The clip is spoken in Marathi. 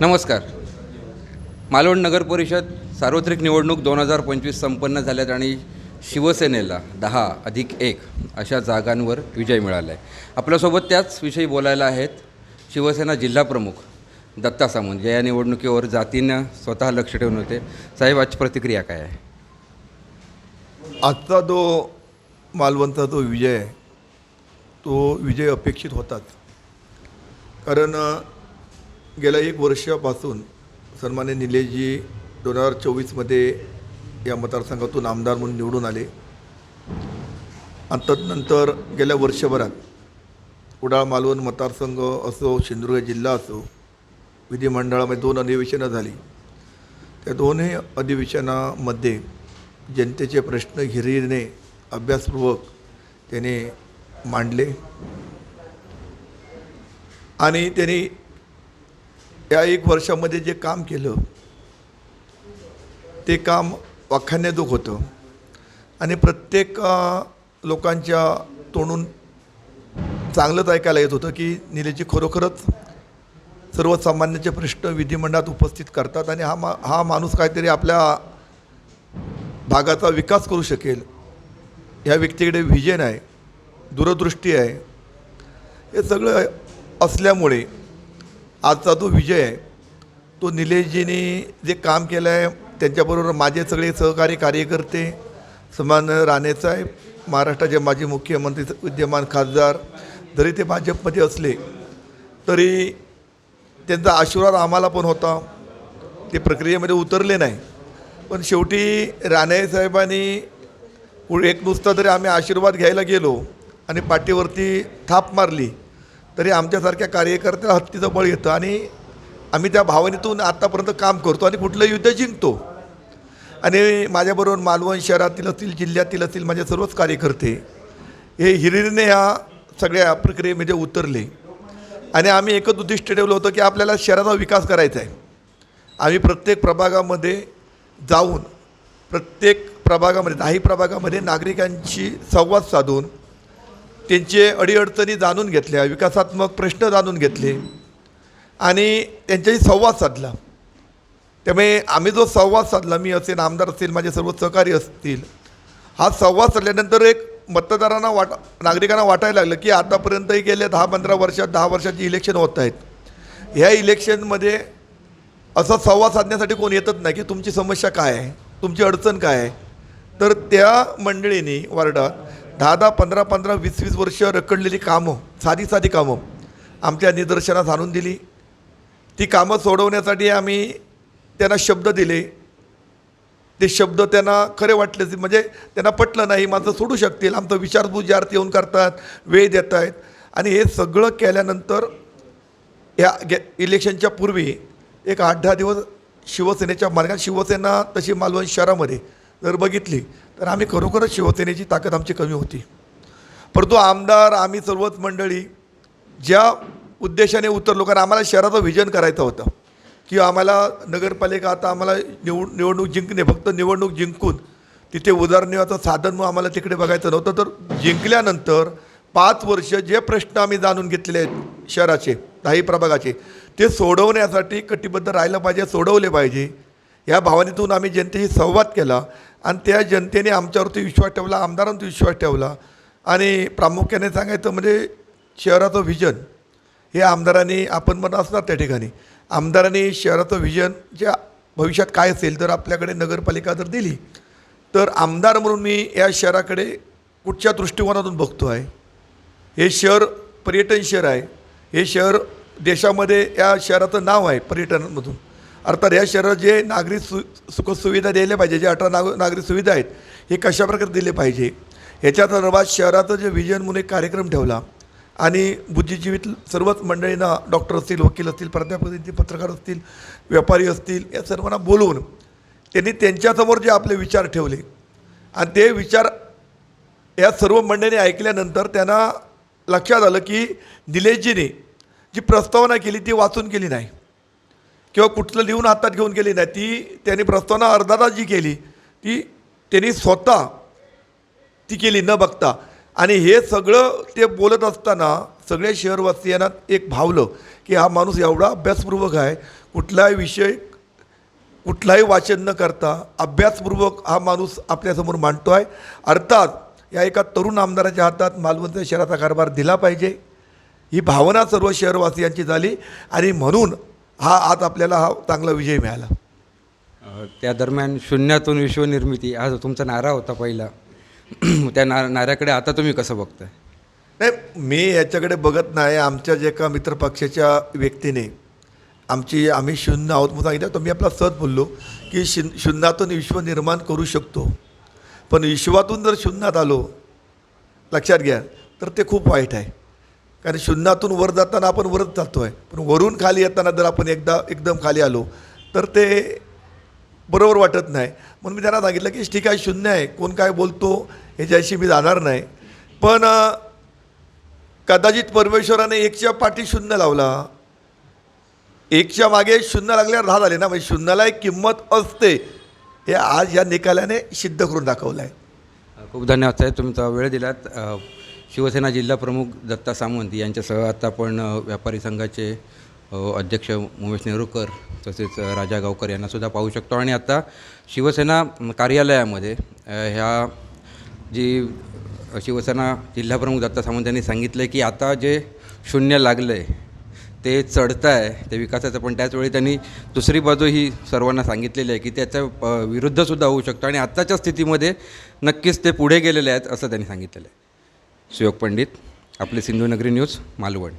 नमस्कार. मालवण नगर परिषद सार्वत्रिक निवडणूक दोन हजार पंचवीस संपन्न झाल्यात आणि शिवसेनेला दहा अधिक एक अशा जागांवर विजय मिळाला आहे आपल्यासोबत त्याच विषयी बोलायला आहेत शिवसेना जिल्हाप्रमुख दत्ता सामंत. या निवडणुकीवर जातीनं स्वतः लक्ष ठेवून होते. साहेब आजची प्रतिक्रिया काय आहे? आजचा जो मालवणचा जो विजय आहे तो विजय अपेक्षित होताच. कारण गेल्या एक वर्षापासून सन्मान्य निलेशजी दोन हजार चोवीसमध्ये या मतदारसंघातून आमदार म्हणून निवडून आले. आणि तदनंतर गेल्या वर्षभरात कुडाळ मालवण मतदारसंघ असो सिंधुदुर्ग जिल्हा असो विधिमंडळामध्ये दोन अधिवेशनं झाली. त्या दोन्ही अधिवेशनामध्ये जनतेचे प्रश्न हिरीने अभ्यासपूर्वक त्याने मांडले. आणि त्यांनी या एक वर्षामध्ये जे काम केलं ते काम वाखाण्याजोग होतं. आणि प्रत्येक लोकांच्या तोंडून चांगलंच ऐकायला येत होतं की निलेजी खरोखरच सर्वसामान्याचे प्रश्न विधिमंडळात उपस्थित करतात आणि हा मा हा माणूस काहीतरी आपल्या भागाचा विकास करू शकेल. ह्या व्यक्तीकडे व्हिजन आहे दूरदृष्टी आहे. हे सगळं असल्यामुळे आजचा जो विजय आहे तो निलेशजीने जे काम केलं आहे त्यांच्याबरोबर माझे सगळे सहकारी कार्यकर्ते समान राणेसाहेब महाराष्ट्राचे माजी मुख्यमंत्री विद्यमान खासदार जरी ते भाजपमध्ये असले तरी त्यांचा आशीर्वाद आम्हाला पण होता. ते प्रक्रियेमध्ये उतरले नाही. पण शेवटी राणेसाहेबांनी एक नुसता जरी आम्ही आशीर्वाद घ्यायला गेलो आणि पाठीवरती थाप मारली तरी आमच्यासारख्या कार्यकर्त्याला हत्तीचं बळ येतं आणि आम्ही त्या भावनेतून आत्तापर्यंत काम करतो आणि कुठलं युद्ध जिंकतो. आणि माझ्याबरोबर मालवण शहरातील असतील जिल्ह्यातील असतील माझे सर्वच कार्यकर्ते हे हिरिरीने ह्या सगळ्या प्रक्रियेमध्ये म्हणजे उतरले. आणि आम्ही एकच उद्दिष्ट ठेवलं होतं की आपल्याला शहराचा विकास करायचा आहे. आम्ही प्रत्येक प्रभागामध्ये जाऊन प्रत्येक प्रभागामध्ये दहाही प्रभागामध्ये नागरिकांशी संवाद साधून त्यांचे अडीअडचणी जाणून घेतल्या विकासात्मक प्रश्न जाणून घेतले आणि त्यांच्याशी संवाद साधला. त्यामुळे आम्ही जो संवाद साधला मी असेल आमदार असेल माझे सर्व सहकारी असतील हा संवाद साधल्यानंतर एक मतदारांना वाट नागरिकांना वाटायला लागलं की आतापर्यंतही गेल्या दहा पंधरा वर्षात दहा वर्षाची इलेक्शन होत आहेत. ह्या इलेक्शनमध्ये असा संवाद साधण्यासाठी कोण येतच नाही की तुमची समस्या काय आहे तुमची अडचण काय आहे? तर त्या मंडळींनी वार्डात दहा दहा पंधरा पंधरा वीस वीस वर्ष रखडलेली कामं साधी साधी कामं आमच्या निदर्शनास आणून दिली. ती कामं सोडवण्यासाठी आम्ही त्यांना शब्द दिले. ते शब्द त्यांना खरे वाटले म्हणजे त्यांना पटलं नाही माझं सोडू शकतील. आमचं विचारपूस जे अर्थ येऊन करतात वेळ देत आहेत. आणि हे सगळं केल्यानंतर या गे इलेक्शनच्या पूर्वी एक आठ दहा दिवस शिवसेनेच्या मार्गात शिवसेना तशी मालवण शहरामध्ये जर बघितली तर आम्ही खरोखरच शिवसेनेची ताकद आमची कमी होती. परंतु आमदार आम्ही सर्वच मंडळी ज्या उद्देशाने उतरलो कारण आम्हाला शहराचं व्हिजन करायचं होतं की आम्हाला नगरपालिका आता आम्हाला निवड निवडणूक जिंकणे फक्त निवडणूक जिंकून तिथे उदारनिर्वाहाचं साधन मग आम्हाला तिकडे बघायचं नव्हतं तर जिंकल्यानंतर पाच वर्ष जे प्रश्न आम्ही जाणून घेतलेले आहेत शहराचे दाही प्रभागाचे ते सोडवण्यासाठी कटिबद्ध राहिलं पाहिजे सोडवले पाहिजे. या भावनेतून आम्ही जनतेशी संवाद केला आणि त्या जनतेने आमच्यावरती विश्वास ठेवला आमदारांवरती विश्वास ठेवला. आणि प्रामुख्याने सांगायचं म्हणजे शहराचं व्हिजन हे आमदारांनी आपण म्हणत असणार त्या ठिकाणी. आमदारांनी शहराचं व्हिजन जे भविष्यात काय असेल तर आपल्याकडे नगरपालिका जर दिली तर आमदार म्हणून मी या शहराकडे कुठच्या दृष्टिकोनातून बघतो आहे? हे शहर पर्यटन शहर आहे. हे शहर देशामध्ये या शहराचं नाव आहे पर्यटनामधून. अर्थात या शहरात जे नागरिक सु सुखसुविधा द्यायला पाहिजे जे अठरा नाग नागरी सुविधा आहेत हे कशाप्रकारे दिले पाहिजे? याच्या संदर्भात शहराचं जे व्हिजन म्हणून एक कार्यक्रम ठेवला आणि बुद्धिजीवित सर्वच मंडळींना डॉक्टर असतील वकील असतील प्राध्यापक असतील पत्रकार असतील व्यापारी असतील या सर्वांना बोलवून त्यांनी त्यांच्यासमोर जे आपले विचार ठेवले आणि ते विचार या सर्व मंडळींनी ऐकल्यानंतर त्यांना लक्षात आलं की निलेशजीने जी प्रस्तावना केली ती वाचून केली नाही. किंवा कुठलं लिहून हातात घेऊन गेली नाही ती त्यांनी प्रस्तावना अर्धाता जी केली. ती त्यांनी स्वतः ती केली न बघता. आणि हे सगळं ते बोलत असताना सगळ्या शहरवासियांना एक भावलं की हा माणूस एवढा अभ्यासपूर्वक आहे कुठलाही विषय कुठलाही वाचन न करता अभ्यासपूर्वक हा माणूस आपल्यासमोर मांडतो आहे. अर्थात या एका तरुण आमदाराच्या हातात मालवणच्या शहराचा कारभार दिला पाहिजे. ही भावना सर्व शहरवासियांची झाली. आणि म्हणून हा आज आपल्याला हा चांगला विजय मिळाला. त्या दरम्यान शून्यातून विश्वनिर्मिती हा जो तुमचा नारा होता पहिला. त्या ना नाऱ्याकडे आता तुम्ही कसं बघताय? नाही मी याच्याकडे बघत नाही. आमच्या जे एका मित्रपक्षाच्या व्यक्तीने आमची आम्ही शून्य आहोत म्हणून सांगितलं. तर मी आपला सहज बोललो की शून शून्यातून विश्व निर्माण करू शकतो. पण विश्वातून जर शून्यात आलो लक्षात घ्या तर ते खूप वाईट आहे. कारण शून्यातून वर जाताना आपण वरच जातो आहे पण वरून खाली येताना जर आपण एकदा एकदम खाली आलो तर ते बरोबर वाटत नाही. म्हणून मी त्यांना सांगितलं की ठीक आहे शून्य आहे. कोण काय बोलतो ह्याच्याशी मी जाणार नाही. पण कदाचित परमेश्वराने एकच्या पाठी शून्य लावला. एकच्या मागे शून्य लागल्यावर दहा झाले ना म्हणजे शून्याला एक किंमत असते. हे आज या निकालाने सिद्ध करून दाखवलं आहे खूप धन्यवाद साहेब तुमचा वेळ दिलात. शिवसेना जिल्हा प्रमुख दत्ता सामंत यांच्यासह आता आपण व्यापारी संघाचे अध्यक्ष उमेश नेहरूकर तसेच राजा गावकर यांनासुद्धा पाहू शकतो. आणि आता शिवसेना कार्यालयामध्ये ह्या जी शिवसेना जिल्हाप्रमुख दत्ता सामंत यांनी सांगितलं की आता जे शून्य लागलं आहे ते चढतं आहे ते विकासाचं पण त्याचवेळी त्यांनी दुसरी बाजू ही सर्वांना सांगितलेली आहे की त्याच्या विरुद्धसुद्धा होऊ शकतो. आणि आत्ताच्या स्थितीमध्ये नक्कीच ते पुढे गेलेले आहेत असं त्यांनी सांगितलेलं आहे. सुयोग पंडित आपले सिंधुनगरी न्यूज मालवण.